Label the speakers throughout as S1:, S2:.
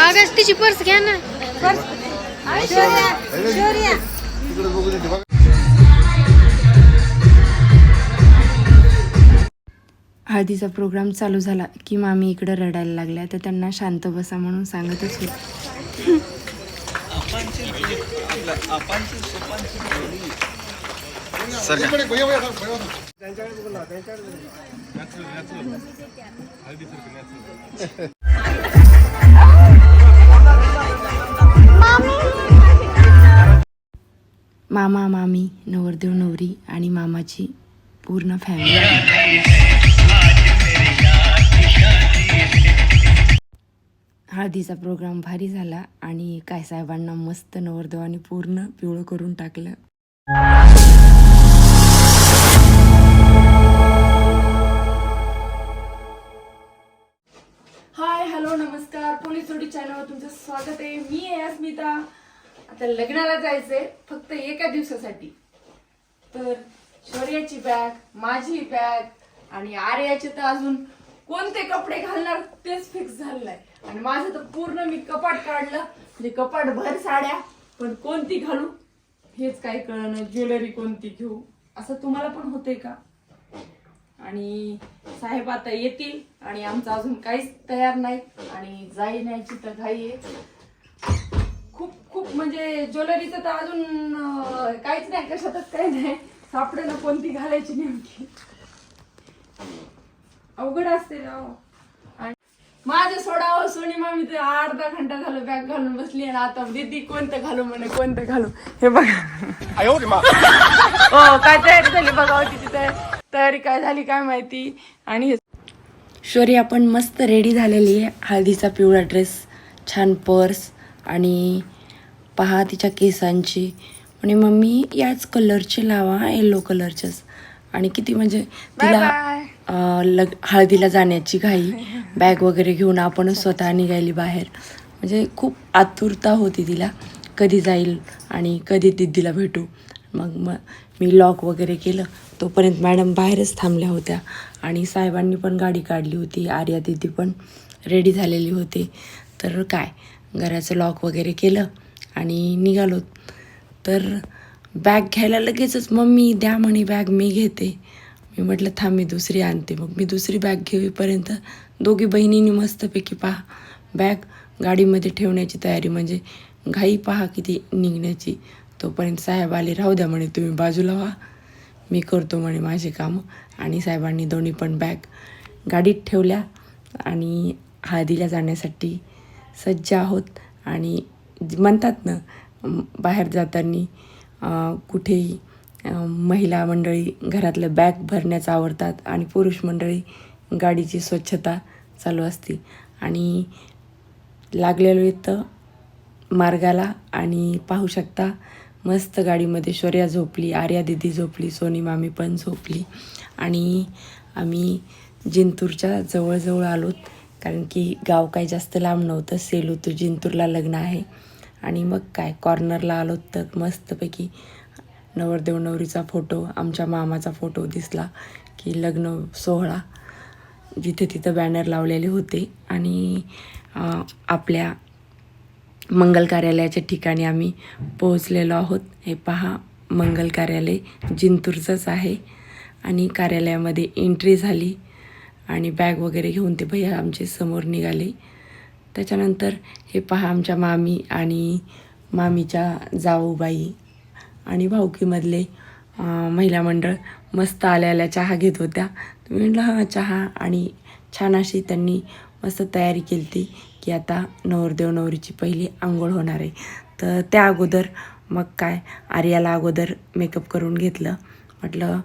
S1: आगस्तीची purse घ्या ना. हळदीचा प्रोग्राम चालू झाला की मामी इकडं रडायला लागल्या तर त्यांना शांत बसा म्हणून सांगतच होते. मामा मामी नवरदेव नवरी आणि मामाची पूर्ण फॅमिली हळदीचा प्रोग्राम भारी झाला आणि काय साहेबांना मस्त नवरदेवाने पूर्ण पिवळं करून टाकलं.
S2: नमस्कार पोलीस जोडी चॅनलवर तुमचं स्वागत आहे. मी आहे अस्मिता. आता लग्नाला जायचंय फक्त एका दिवसासाठी. तर शौर्याची बॅग माझी बॅग आणि आर्याचे तर अजून कोणते कपडे घालणार तेच फिक्स झालेलं आहे आणि माझं तर पूर्ण मी कपाट काढलं. म्हणजे कपाट भर साड्या पण कोणती घालू हेच काही कळणं ज्वेलरी कोणती घेऊ असं तुम्हाला पण होते का? आणि साहेब आता येतील आणि आमचं अजून काहीच तयार नाही आणि जाण्याची तर घाई आहे. खूप खूप म्हणजे ज्वेलरीचं तर अजून काहीच नाही कशातच काही नाही. सापडे ना कोणती घालायची नेमकी. अवघड असते राव आणि माझं सोडावं सोनी मामी तर अर्धा घंटा झालं बॅग घालून बसली आणि आता दीदी कोणतं घालू म्हणे कोणतं घालू. हे बघा. हो काय तयारी झाली? बघा होती तिथे तयारी काय झाली काय माहिती? आणि हे
S1: शौर्या पण मस्त रेडी झालेली आहे. हळदीचा पिवळा ड्रेस छान पर्स आणि पहा तिच्या केसांची. म्हणे मम्मी याच कलरचे लावा येलो कलरचेच आणि किती म्हणजे तिला लग हळदीला जाण्याची घाई. बॅग वगैरे घेऊन आपणच स्वतः निघाली बाहेर. म्हणजे खूप आतुरता होती तिला. कधी जाईल आणि कधी दिदीला भेटू. मग मग मी लॉक वगैरे केलं. तोपर्यंत मॅडम बाहेरच थांबल्या होत्या. आणि साहेबांनी पण गाडी काढली होती. आर्या दिदी पण रेडी झालेली होती. तर काय घराचं लॉक वगैरे केलं आणि निघालो. तर बॅग घ्यायला लगेचच मम्मी द्या म्हणे बॅग मी घेते. मी म्हटलं थांब मी दुसरी आणते. मग मी दुसरी बॅग घेईपर्यंत दोघी बहिणींनी मस्तपैकी पहा बॅग गाडीमध्ये ठेवण्याची तयारी म्हणजे घाई पहा किती निघण्याची. तोपर्यंत साहेब आले राहू द्या म्हणे तुम्ही बाजूला व्हा. मी करतो म्हणे माझे कामं. आणि साहेबांनी दोन्ही पण बॅग गाडीत ठेवल्या आणि हळदीला जाण्यासाठी सज्ज आहोत. आणि म्हणतात ना बाहेर जाताना कुठेही महिला मंडळी घरातलं बॅग भरण्याच आवडतात आणि पुरुष मंडळी गाडीची स्वच्छता चालू असते. आणि लागलेलो इथं मार्गाला आणि पाहू शकता मस्त गाडीमध्ये शौर्या झोपली आर्या दिदी झोपली सोनी मामी पण झोपली. आणि आम्ही जिंतूरच्या जवळजवळ आलोत कारण की गाव काही जास्त लांब नव्हतं सेलू तो जिंतूरला लग्न आहे. आणि मग काय कॉर्नरला आलोत तर मस्तपैकी नवरदेव नवरीचा फोटो आमच्या मामाचा फोटो दिसला की लग्न सोहळा जिथे तिथं बॅनर लावलेले होते. आणि आपल्या मंगल कार्यालयाच्या ठिकाणी आम्ही पोहोचलेलो आहोत. हे पहा मंगल कार्यालय जिंतूरचंच आहे आणि कार्यालयामध्ये एंट्री झाली आणि बॅग वगैरे घेऊन ते भैया आमचे समोर निघाले. त्याच्यानंतर हे पहा आमच्या मामी आणि मामीच्या जाऊबाई आणि भाऊकीमधले महिला मंडळ मस्त आल्या आल्या चहा घेत होत्या. म्हणलं हा चहा. आणि छान अशी त्यांनी मस्त तयारी केली ती की आता नवरदेव नवरीची पहिली आंघोळ होणार आहे. तर त्या अगोदर मग काय आर्याला अगोदर मेकअप करून घेतलं. म्हटलं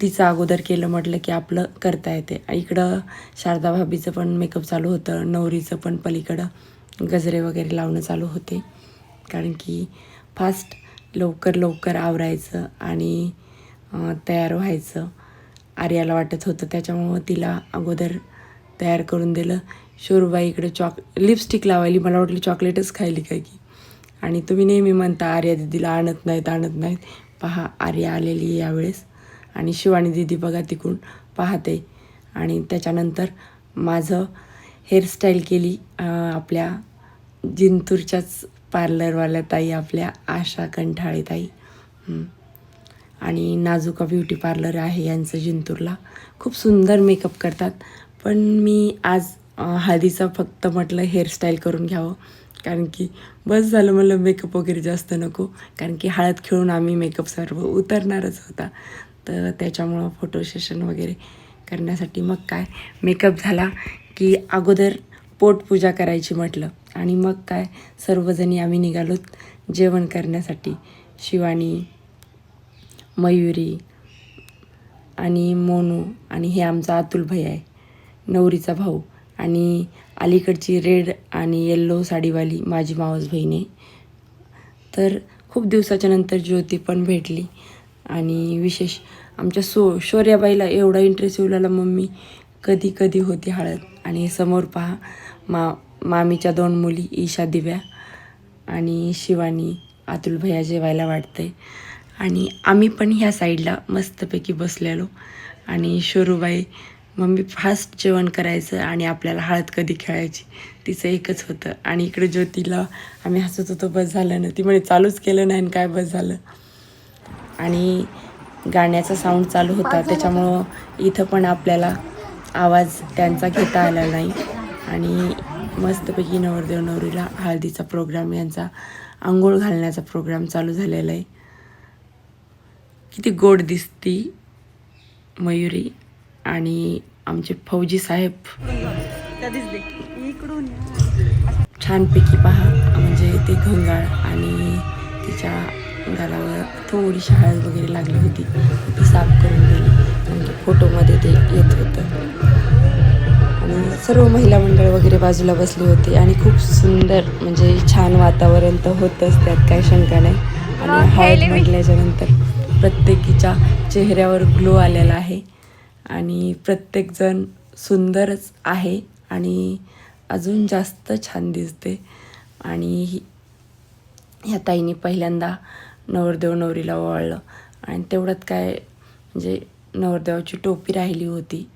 S1: तिचं अगोदर केलं म्हटलं की आपलं करता येते. इकडं शारदा भाभीचं पण मेकअप चालू होतं नवरीचं पण पलीकडं गजरे वगैरे लावणं चालू होते. कारण की फास्ट लवकर लवकर आवरायचं आणि तयार व्हायचं. आर्याला वाटत होतं त्याच्यामुळं तिला अगोदर तयार करून दिलं. शोरूबाई इकडे चॉक लिपस्टिक लावायली मला वाटली चॉकलेटच खायली काय की. आणि तुम्ही नेहमी म्हणता आर्या दिदीला आणत नाहीत आणत नाहीत. पहा आर्या आलेली आहे यावेळेस. आणि शिवानी दिदी बघा तिकडून पाहते. आणि त्याच्यानंतर माझं हेअरस्टाईल केली आपल्या जिंतूरच्याच पार्लरवाल्या ताई आपल्या आशा कंठाळे ताई. आणि नाजुका ब्युटी पार्लर आहे यांचं जिंतूरला. खूप सुंदर मेकअप करतात. पण मी आज हळदीचा फक्त म्हटलं हेअरस्टाईल करून घ्यावं. कारण की बस झालं म्हणलं मेकअप वगैरे जास्त नको. कारण की हळद खेळून आम्ही मेकअप सर्व उतरणारच होता. तर त्याच्यामुळं फोटो सेशन वगैरे करण्यासाठी मग काय? मेकअप झाला की अगोदर पोटपूजा करायची म्हटलं. आणि मग काय? सर्वजणी आम्ही निघालोत जेवण करण्यासाठी. शिवानी मयुरी आणि मोनू आणि हे आमचा अतुल भाई आहे नवरीचा भाऊ. आणि अलीकडची रेड आणि येल्लो साडीवाली माझी मावस बहीण. आहे तर खूप दिवसाच्या नंतर ज्योती पण भेटली. आणि विशेष आमच्या सो शौर्याबाईला एवढा इंटरेस्ट येऊ लागला मम्मी कधी कधी होती हळद. आणि समोर पहा मा मामीच्या दोन मुली ईशा दिव्या आणि शिवानी अतुल भैया जेवायला वाटते आणि आम्ही पण ह्या साईडला मस्तपैकी बसलेलो. आणि शोरूबाई मम्मी फास्ट जेवण करायचं आणि आपल्याला हळद कधी खेळायची तिचं एकच होतं. आणि इकडे ज्योतीला आम्ही हसत होतो बस झालं ना. ती म्हणे चालूच केलं नाही आणि काय बस झालं? आणि गाण्याचा साऊंड चालू होता. त्याच्यामुळं इथं पण आपल्याला आवाज त्यांचा घेता आला नाही. आणि मस्तपैकी नवरदेव नवरीला हळदीचा प्रोग्राम यांचा आंघोळ घालण्याचा प्रोग्राम चालू झालेला आहे. किती गोड दिसती मयुरी. आणि आमचे फौजी साहेब. छानपैकी पहा म्हणजे ते घंगाळ आणि तिच्या गालावर थोडीशी हळद वगैरे लागली होती. ती साफ करून दिली. की फोटोमध्ये ते येत होतं. आणि सर्व महिला मंडळ वगैरे बाजूला बसले होते. आणि खूप सुंदर म्हणजे छान वातावरण तर होतंच त्यात काही शंका नाही. आणि हळद म्हटल्याच्या नंतर प्रत्येकीच्या चेहऱ्यावर ग्लो आलेला आहे. आणि प्रत्येकजण सुंदरच आहे आणि अजून जास्त छान दिसते. आणि ही- ह्या ताईने पहिल्यांदा नवरदेव नवरीला ओवाळलं. आणि तेवढ्यात काय म्हणजे नवरदेवाची टोपी राहिली होती.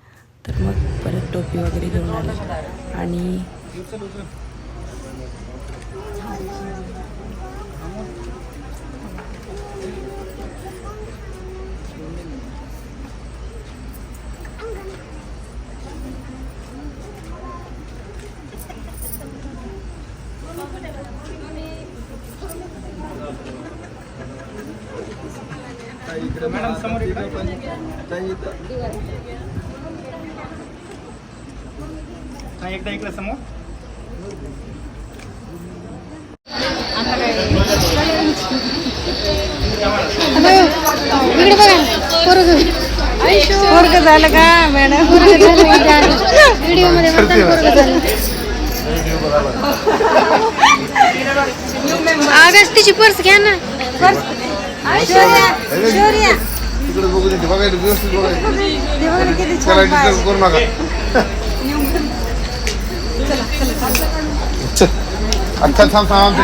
S1: तर मग परत टोपी वगैरे घेऊन आली. आणि
S3: एकदा इकडे समोर.
S4: इकडे बघा पोरग. पोरग झालं का मॅडम? व्हिडिओमध्ये आगस्तीची पर्स घ्या ना.
S5: दे बघायला व्यवस्थित बघायला. करू नका. अच्छा थांब थांब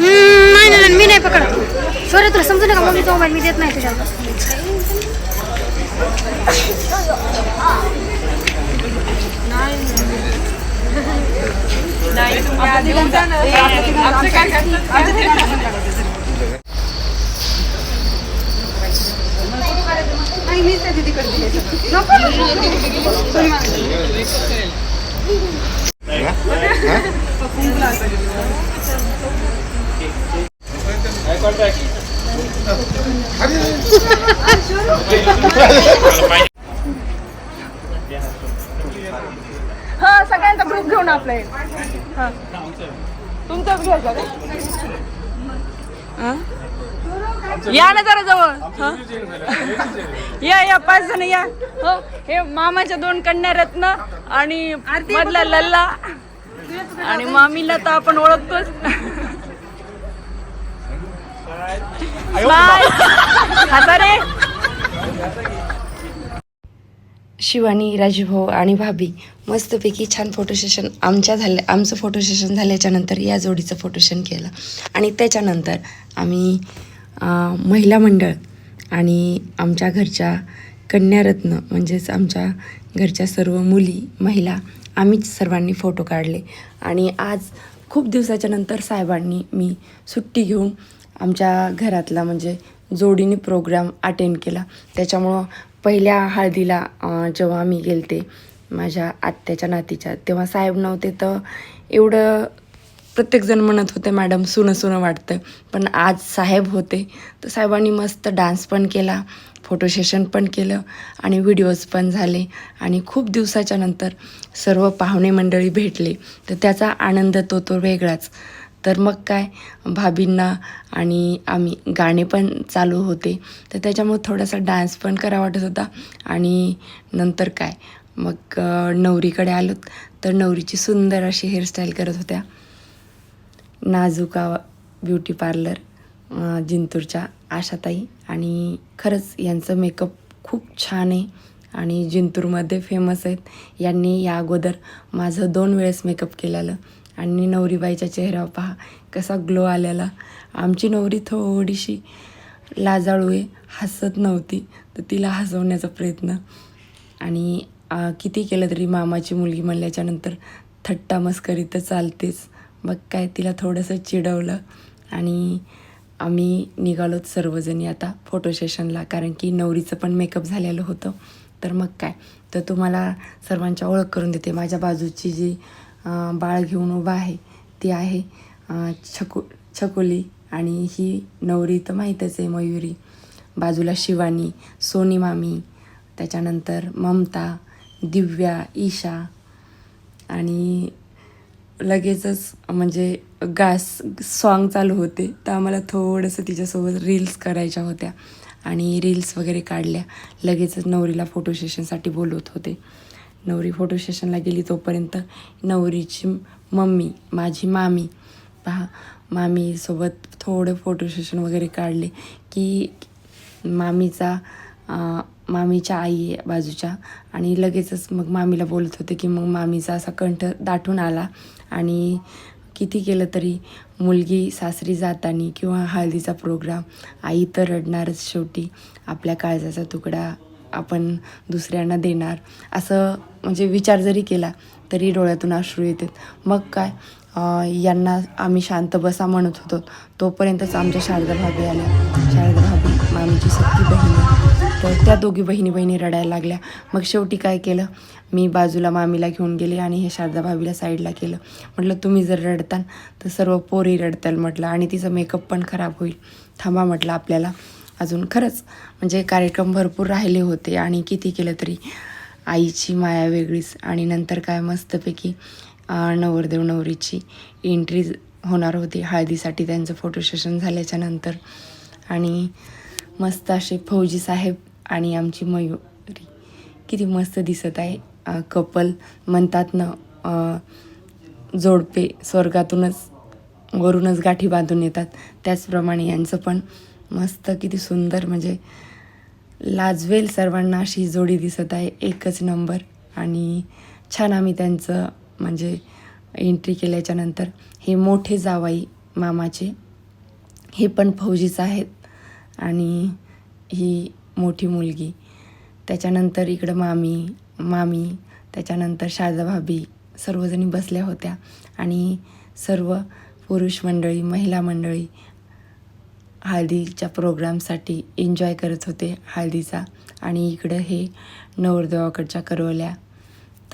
S4: नाही नाही नाही, मी नाही पकड सॉरी तुला समजू नका मम्मीचा मोबाईल मी देत नाही तुझ्याला
S2: हा सगळ्यांचा ग्रुप घेऊन आपला. हा. तुमचाच घ्यायचा का? या ना जरा जवळ. हा? या या पाच जण या. हो? हे मामाच्या दोन कन्या रत्न आणि मधला लल्ला आणि मामीला तर आपण ओळखतोच.
S1: शिवानी राजूभाऊ आणि भाभी मस्तपैकी छान फोटो सेशन आमच्या झाल्या आमचं फोटो सेशन झाल्याच्यानंतर या जोडीचं फोटो सेशन केलं. आणि त्याच्यानंतर आम्ही महिला मंडळ आणि आमच्या घरच्या कन्यारत्न म्हणजेच आमच्या घरच्या सर्व मुली महिला आम्हीच सर्वांनी फोटो काढले. आणि आज खूप दिवसाच्या नंतर साहेबांनी मी सुट्टी घेऊन आमच्या घरातला म्हणजे जोडीने प्रोग्राम अटेंड केला. त्याच्यामुळं पहिल्या हळदीला जेव्हा मी गेलते माझ्या आत्याच्या नातीच्या तेव्हा साहेब नव्हते तर एवढं प्रत्येकजण म्हणत होते मॅडम सुनं सुनं वाटतं पण आज साहेब होते. तर साहेबांनी मस्त डान्स पण केला फोटो सेशन पण केलं आणि व्हिडिओज पण झाले. आणि खूप दिवसाच्या नंतर सर्व पाहुणे मंडळी भेटले. तर त्याचा आनंद तो तो वेगळाच. तर मग काय? भाभींना आणि आम्ही गाणे पण चालू होते. तर त्याच्यामुळे थोडासा डान्स पण करा वाटत होता. आणि नंतर काय? मग नवरीकडे आलोत. तर नवरीची सुंदर अशी हेअरस्टाईल करत होत्या. नाजुका ब्युटी पार्लर जिंतूरच्या आशाताई. आणि खरंच यांचं मेकअप खूप छान आहे आणि जिंतूरमध्ये फेमस आहेत. यांनी या अगोदर माझं दोन वेळेस मेकअप केलेलं. आणि नवरीबाईच्या चेहऱ्यावर पहा कसा ग्लो आलेला. आमची नवरी थोडीशी लाजाळू आहे हसत नव्हती तर तिला हसवण्याचा प्रयत्न. आणि किती केलं तरी मामाची मुलगी म्हणल्याच्यानंतर थट्टा मस्करी तर चालतेच. मग काय तिला थोडंसं चिडवलं आणि आम्ही निघालोत सर्वजणी आता फोटो सेशनला कारण की नवरीचं पण मेकअप झालेलं होतं. तर मग काय? तर तुम्हाला सर्वांच्या ओळख करून देते. माझ्या बाजूची जी बाळ घेऊन उभा आहे ती आहे छकु छकुली आणि ही नवरी तर माहीतच आहे मयुरी. बाजूला शिवानी सोनी मामी त्याच्यानंतर ममता दिव्या ईशा आणि लगेचच म्हणजे गास सॉन्ग चालू होते. तर आम्हाला थोडंसं तिच्यासोबत रील्स करायच्या होत्या. आणि रील्स वगैरे काढल्या. लगेचच नवरीला फोटो सेशनसाठी बोलवत होते. नवरी फोटो सेशनला गेली तोपर्यंत नवरीची मम्मी माझी मामी पहा मामीसोबत थोडं फोटो सेशन वगैरे काढले की मामीचा मामीच्या आई आहे बाजूच्या आणि लगेचच मग मामीला बोलत होते की मग मामीचा असा कंठ दाटून आला आणि किती केलं तरी मुलगी सासरी जाताना किंवा हळदीचा प्रोग्राम आई तर रडणारच शेवटी. आपल्या काळजाचा तुकडा आपण दुसऱ्यांना देणार. असं म्हणजे विचार जरी केला तरी डोळ्यातून अश्रू येतात. मग काय यांना आम्ही शांत बसा म्हणत होतो. तोपर्यंतच आमच्या शारदा भाभी आल्या. शारदा भाभी मामीची सख्खी बहीण तर त्या दोघी बहिणी बहिणी रडायला लागल्या. मग शेवटी काय केलं? मी बाजूला मामीला घेऊन गेले आणि हे शारदा भाभीला साईडला केलं. म्हटलं तुम्ही जर रडताल तर सर्व पोरी रडताल म्हटलं. आणि तिचं मेकअप पण खराब होईल. थांबा म्हटलं आपल्याला. अजून खरंच म्हणजे कार्यक्रम भरपूर राहिले होते आणि किती केलं तरी. आईची माया वेगळीच आणि नंतर काय मस्तपैकी नवरदेव नवरीची एंट्री होणार होती हळदीसाठी त्यांचं फोटो सेशन झाल्याच्यानंतर. आणि मस्त असे फौजी साहेब आणि आमची मयुरी. किती मस्त दिसत आहे. कपल म्हणतात ना जोडपे स्वर्गातूनच वरूनच गाठी बांधून येतात. त्याचप्रमाणे यांचं पण मस्त किती सुंदर म्हणजे लाजवेल सर्वांना अशी जोडी दिसत आहे. एकच नंबर. आणि छान आम्ही त्यांचं म्हणजे एंट्री केल्याच्यानंतर हे मोठे जावाई मामाचे हे पण फौजीच आहेत. आणि ही मोठी मुलगी. त्याच्यानंतर इकडं मामी मामी त्याच्यानंतर शारदा भाभी सर्वजणी बसल्या होत्या. आणि सर्व पुरुष मंडळी महिला मंडळी हळदीच्या प्रोग्रामसाठी एन्जॉय करत होते हळदीचा. आणि इकडं हे नवरदेवाकडच्या करवल्या.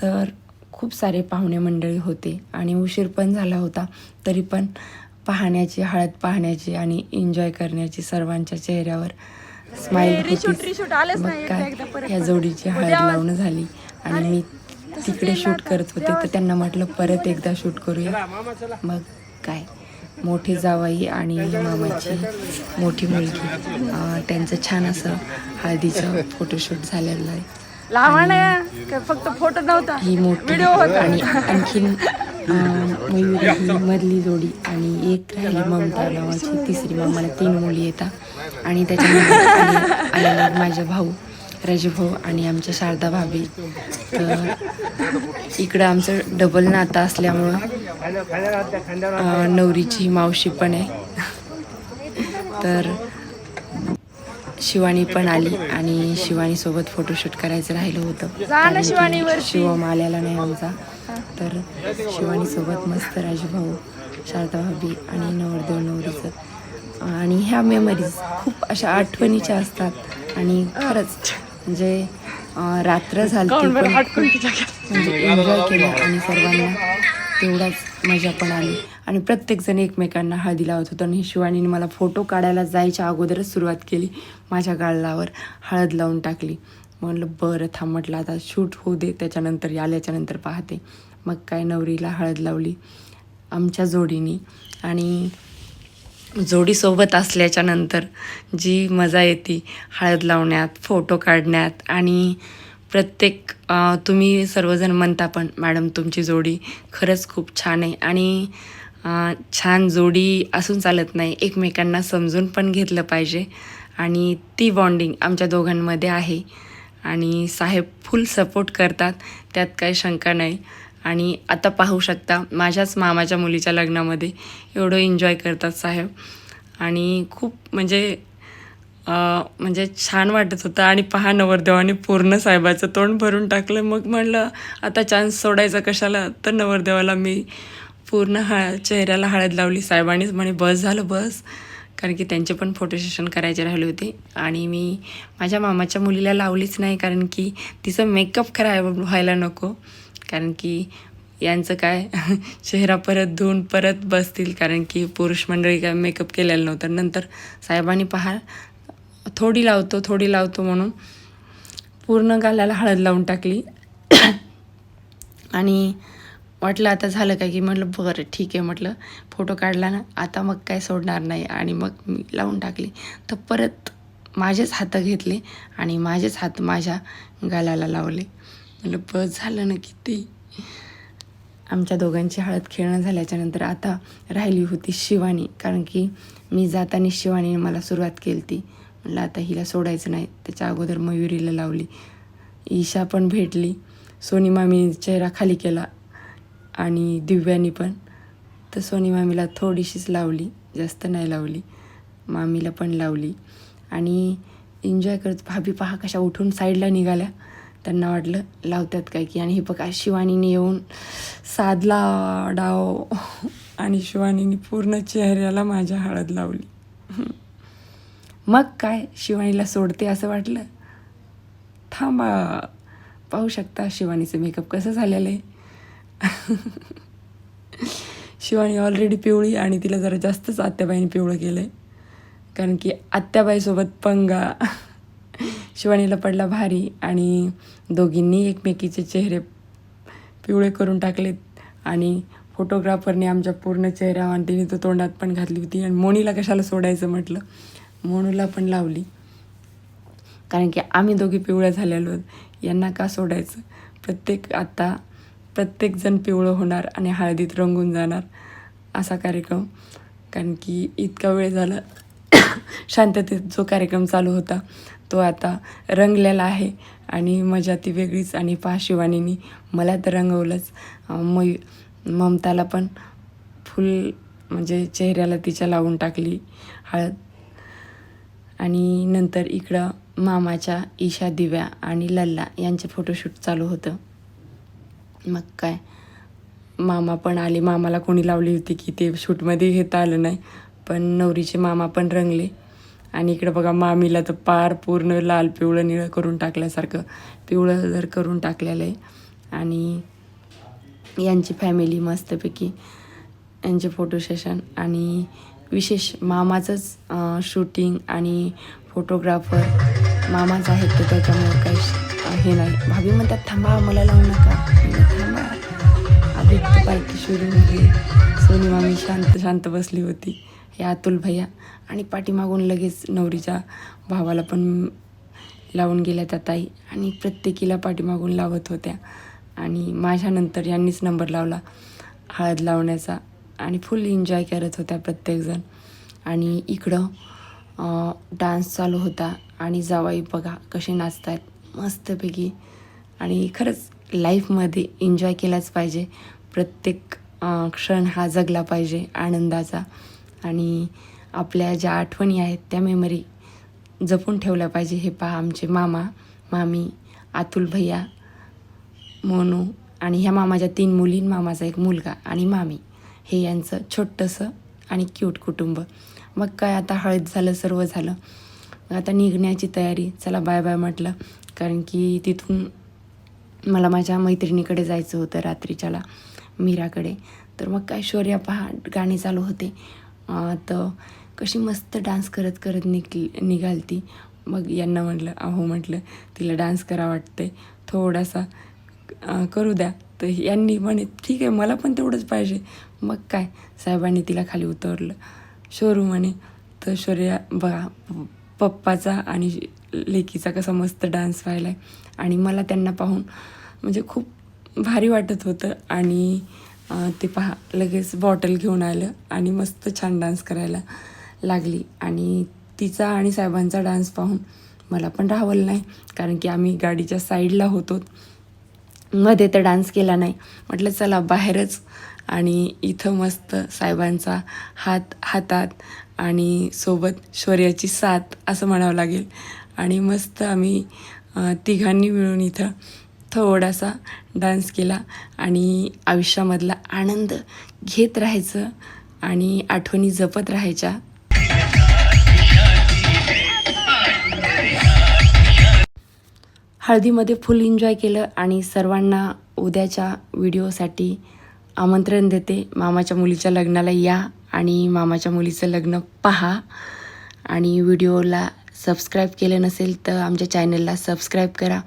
S1: तर खूप सारे पाहुणे मंडळी होते. आणि उशीर पण झाला होता. तरी पण पाहण्याची हळद पाहण्याची आणि एन्जॉय करण्याची सर्वांच्या चेहऱ्यावर स्माईल होती मग काय. ह्या जोडीची हळद लावणं झाली आणि मी तिकडे शूट करत होते तर त्यांना म्हटलं परत एकदा शूट करूया. मग काय. मोठी जावाई आणि मामाची मोठी मुलगी. त्यांचं छान असं हळदीचं फोटोशूट झालेलं आहे.
S2: फक्त फोटो नव्हता.
S1: ही मोठी आणि आणखीन ही मधली जोडी. आणि एक राहिली ममता नावाची तिसरी मग मला तीन मुली येतात. आणि आलेले माझे भाऊ राजू भाऊ आणि आमच्या शारदा भाभी. तर इकडं आमचं डबल नातं असल्यामुळं नवरीची मावशी पण आहे. तर शिवानी पण आली आणि शिवानी सोबत फोटोशूट करायचं राहिलं होतं. शिवम आलेला नाही आमचा. तर शिवानी सोबत मस्त राजू भाऊ शारदा भाभी आणि नवरदेव नवरीचं. आणि ह्या मेमरीज खूप अशा आठवणीच्या असतात. आणि खरंच म्हणजे रात्र झाली म्हणजे एन्जॉय केलं आणि सर्वांना तेवढाच मजा पण आली. आणि प्रत्येकजण एकमेकांना हळदी लावत होतं आणि शिवानीने मला फोटो काढायला जायच्या अगोदरच सुरुवात केली माझ्या गाळावर. हळद लावून टाकली. म्हणलं बरं थांब म्हटलं आता शूट होऊ दे त्याच्यानंतर आल्याच्यानंतर पाहते. मग काय नवरीला हळद लावली आमच्या जोडीने. आणि जोडीसोबत असल्याच्या नंतर जी मजा येते हळद लावण्यात फोटो काढण्यात आणि प्रत्येक तुम्ही सर्वजण म्हणता पण मॅडम तुमची जोडी खरंच खूप छान आहे. आणि छान जोडी असून चालत नाही एकमेकांना समजून पण घेतलं पाहिजे आणि ती बॉन्डिंग आमच्या दोघांमध्ये आहे. आणि साहेब फुल सपोर्ट करतात त्यात काही शंका नाही. आणि आता पाहू शकता माझ्याच मामाच्या मुलीच्या लग्नामध्ये एवढं एन्जॉय करतात साहेब. आणि खूप म्हणजे म्हणजे छान वाटत होतं. आणि पहा नवरदेवाने पूर्ण साहेबाचं तोंड भरून टाकलं. मग म्हणलं आता चान्स सोडायचा कशाला? तर नवरदेवाला मी पूर्ण हळ चेहऱ्याला हळद लावली साहेबांनीच. म्हणे बस झालं बस. कारण की त्यांचे पण फोटो सेशन करायचे राहिले होते. आणि मी माझ्या मामाच्या मुलीला लावलीच नाही. कारण की तिचं मेकअप खराब व्हायला नको. कारण की यांचं काय चेहरा परत धुवून परत बसतील कारण की पुरुष मंडळी काय मेकअप केलेलं नव्हतं. नंतर साहेबांनी पहा थोडी लावतो थोडी लावतो म्हणून पूर्ण गालाला हळद लावून टाकली. आणि वाटलं आता झालं काय की म्हटलं बरं ठीक आहे म्हटलं. फोटो काढला ना आता मग काय सोडणार नाही. आणि मग मी लावून टाकली. तर परत माझेच हात घेतले आणि माझेच हात माझ्या गालाला लावले. म्हटलं बस झालं ना किती. आमच्या दोघांची हळद खेळणं झाल्याच्यानंतर आता राहिली होती शिवानी. कारण की मी जाताना शिवानीने मला सुरुवात केली ती म्हणलं आता हिला सोडायचं नाही. त्याच्या अगोदर मयुरीला लावली. ईशा पण भेटली. सोनी मामीने चेहरा खाली केला. आणि दिव्यानी पण. तर सोनी मामीला थोडीशीच लावली. जास्त नाही लावली. मामीला पण लावली. आणि एन्जॉय करत भाभी पहा कशा उठून साईडला निघाल्या. त्यांना वाटलं लावतात काय की. आणि हे बघा शिवानीने येऊन साधला डाव आणि शिवानीने पूर्ण चेहऱ्याला माझ्या हळद लावली. मग काय शिवानीला सोडते असं वाटलं? थांबा. पाहू शकता शिवानीचं मेकअप कसं झालेलं आहे. शिवानी ऑलरेडी पिवळी आणि तिला जरा जास्तच आत्याबाईने पिवळं केलं आहे कारण की आत्याबाईसोबत पंगा. शिवानीला पडला भारी आणि दोघींनी एकमेकीचे चेहरे पिवळे करून टाकलेत आणि फोटोग्राफरने आमच्या पूर्ण चेहऱ्यावर आणि तिने तो तोंडात पण घातली होती आणि मोनीला कशाला सोडायचं म्हटलं? मोनूला पण लावली. कारण की आम्ही दोघी पिवळ्या झालेलो आहोत. यांना का सोडायचं? प्रत्येक आता प्रत्येकजण पिवळं होणार आणि हळदीत रंगून जाणार असा कार्यक्रम. कारण की इतका वेळ झाला शांततेत जो कार्यक्रम चालू होता तो आता रंगलेला आहे. आणि मजा ती वेगळीच आणि पहा शिवानीनी मला तर रंगवलंच. मय ममताला पण फुल म्हणजे चेहऱ्याला तिच्या लावून टाकली हळद. आणि नंतर इकडं मामाच्या ईशा दिव्या आणि लल्ला यांचे फोटोशूट चालू होतं. मग काय मामा पण आले. मामाला कोणी लावली होती की ते शूटमध्ये घेता आलं नाही. पण नवरीचे मामा पण रंगले. आणि इकडं बघा मामीला तर पार पूर्ण लाल पिवळं निळं करून टाकल्यासारखं पिवळं जर करून टाकलेलं आहे आणि यांची फॅमिली मस्तपैकी यांचे फोटो सेशन आणि विशेष मामाचंच शूटिंग आणि फोटोग्राफर मामाच आहेत तर त्याच्यामुळे काही हे नाही. भाभी म्हणतात थांबा मला लावू नका. थांबा. आधी पार्टी सुरू होती सोनी मामी शांत शांत बसली होती. हे अतुल भैया. आणि पाठीमागून लगेच नवरीच्या भावाला पण लावून गेल्या त्या ताई. आणि प्रत्येकीला पाठीमागून लावत होत्या. आणि माझ्यानंतर यांनीच नंबर लावला हळद लावण्याचा. आणि फुल एन्जॉय करत होत्या प्रत्येकजण. आणि इकडं डान्स चालू होता. आणि जावाई बघा कसे नाचत आहेत मस्तपैकी. आणि खरंच लाईफमध्ये एन्जॉय केलाच पाहिजे. प्रत्येक क्षण हा जगला पाहिजे आनंदाचा. आणि आपल्या ज्या आठवणी आहेत त्या मेमरी जपून ठेवल्या पाहिजे. हे पहा आमचे मामा मामी अतुल भैया मोनू आणि ह्या मामाच्या तीन मुली मामाचा एक मुलगा आणि मामी. हे यांचं छोटंसं आणि क्यूट कुटुंब. मग काय आता हळद झालं सर्व झालं. आता निघण्याची तयारी. चला बाय बाय म्हटलं. कारण की तिथून मला माझ्या मैत्रिणीकडे जायचं होतं रात्रीच्याला मीराकडे. तर मग काय शौर्या पहा गाणी चालू होते. तर कशी मस्त डान्स करत करत निघ निघालती. मग यांना म्हटलं अहो म्हटलं तिला डान्स करा वाटते थोडासा करू द्या. तर यांनी म्हणे ठीक आहे मला पण तेवढंच पाहिजे. मग काय साहेबांनी तिला खाली उतरलं. शोरू म्हणे तर शौर्या बघा पप्पाचा आणि लेकीचा कसा मस्त डान्स व्हायला आहे आणि मला त्यांना पाहून म्हणजे खूप भारी वाटत होतं. आणि ते पहा लगेच बॉटल घेऊन आलं आणि मस्त छान डान्स करायला लागली. आणि तिचा आणि साहेबांचा डान्स पाहून मला पण राहवलं नाही कारण की आम्ही गाडीच्या साईडला होतो. मध्ये तर डान्स केला नाही. म्हटलं चला बाहेरच. आणि इथं मस्त साहेबांचा हात हातात आणि सोबत शौर्याची साथ असं म्हणावं लागेल. आणि मस्त आम्ही तिघांनी मिळून इथं थोडासा डान्स केला आणि आयुष्यामधला आनंद घेत राहायचं आणि आठवणी जपत राहायच्या. हळदीमध्ये फुल एन्जॉय केलं आणि सर्वांना उद्याच्या व्हिडिओसाठी आमंत्रण देते. मामाच्या मुलीच्या लग्नाला या आणि मामाच्या मुलीचं लग्न पहा. आणि व्हिडिओला सबस्क्राईब केलं नसेल तर आमच्या चॅनलला सबस्क्राईब करा.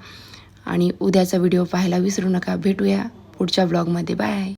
S1: आणि उद्याचा व्हिडिओ पाहायला विसरू नका. भेटूया पुढच्या ब्लॉगमध्ये बाय